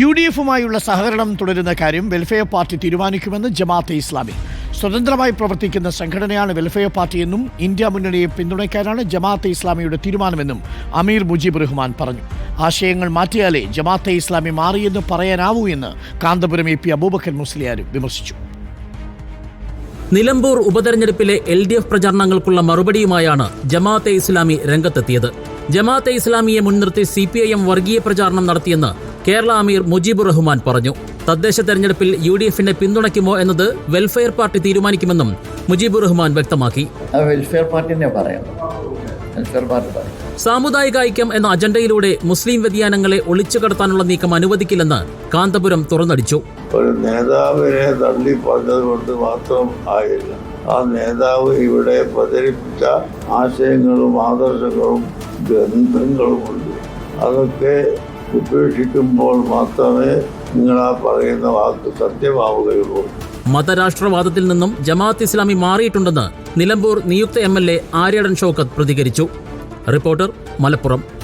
U D എഫുമായുള്ള സഹകരണം തുടരുന്ന കാര്യം വെൽഫെയർ പാർട്ടി തീരുമാനിക്കുമെന്ന് ജമാഅത്തെ ഇസ്ലാമി. സ്വതന്ത്രമായി പ്രവർത്തിക്കുന്ന സംഘടനയാണ് വെൽഫെയർ പാർട്ടിയെന്നും ഇന്ത്യ മുന്നണിയെ പിന്തുണയ്ക്കാനാണ് ജമാഅത്തെ ഇസ്ലാമിയുടെ തീരുമാനമെന്നും അമീർ മുജീബ് റഹ്മാൻ പറഞ്ഞു. ആശയങ്ങൾ മാറ്റിയാലേ ജമാഅത്തെ ഇസ്ലാമി മാറിയെന്ന് പറയാനാവൂ എന്ന് കാന്തപുരം എ പി അബൂബക്കർ മുസ്ലിയാരും വിമർശിച്ചു. നിലമ്പൂർ ഉപതെരഞ്ഞെടുപ്പിലെ എൽ ഡി എഫ് പ്രചാരണങ്ങൾക്കുള്ള മറുപടിയുമായാണ് ജമാഅത്തെ ഇസ്ലാമി രംഗത്തെത്തിയത്. ജമാഅത്തെ ഇസ്ലാമിയെ മുൻനിർത്തി സി പി ഐ എം വർഗീയ പ്രചാരണം നടത്തിയെന്ന് കേരള അമീർ മുജീബുർ റഹ്മാൻ പറഞ്ഞു. തദ്ദേശ തെരഞ്ഞെടുപ്പിൽ യു ഡി എഫിനെ പിന്തുണയ്ക്കുമോ എന്നത് വെൽഫെയർ പാർട്ടി തീരുമാനിക്കുമെന്നും മുജീബുർ റഹ്മാൻ വ്യക്തമാക്കി. ആ വെൽഫെയർ പാർട്ടി പറയാം. വെൽഫെയർ പാർട്ടി പറയും. സാമുദായിക ഐക്യം എന്ന അജണ്ടയിലൂടെ മുസ്ലിം വ്യതിയാനങ്ങളെ ഒളിച്ചു കടത്താനുള്ള നീക്കം അനുവദിക്കില്ലെന്ന് കാന്തപുരം തുറന്നടിച്ചു. ഒരു നേതാവിനെ തള്ളി പറഞ്ഞതുകൊണ്ട് മാത്രം ആയില്ല. ആ നേതാവ് ഇവിടെ പ്രചരിപ്പിച്ച ആശയങ്ങളും ആദർശങ്ങളും ഗ്രന്ഥങ്ങളുമുണ്ട്. അതൊക്കെ ഉപേക്ഷിക്കുമ്പോൾ മാത്രമേ നിങ്ങൾ ആ പറയുന്ന വാക്ക് സത്യമാവുകയുള്ളൂ. മതരാഷ്ട്രവാദത്തിൽ നിന്നും ജമാഅത്ത് ഇസ്ലാമി മാറിയിട്ടുണ്ടെന്ന് നിലമ്പൂർ നിയുക്ത M L A Aryadan Shoukath പ്രതികരിച്ചു. റിപ്പോർട്ടർ മലപ്പുറം.